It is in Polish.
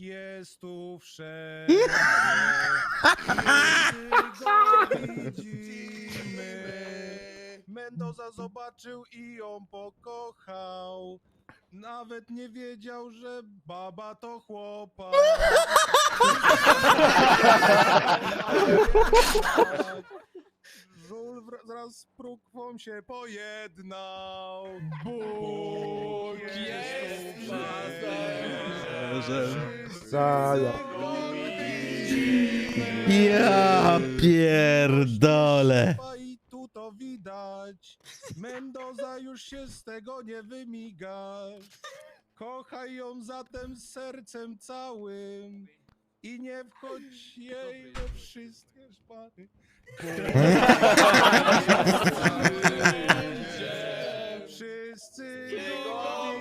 jest tu wszędzie. Wszyscy go widzimy. Mendoza zobaczył i ją pokochał. Nawet nie wiedział, że baba to chłopak. Żul wra- wraz z prókwą się pojednał. Bóg wszędzie. Zaja. Ja pierdolę. Chyba I tu to widać. Mendoza już się z tego nie wymigasz. Kochaj ją zatem z sercem całym. I nie wchodź jej we wszystkie szpary. Wszyscy go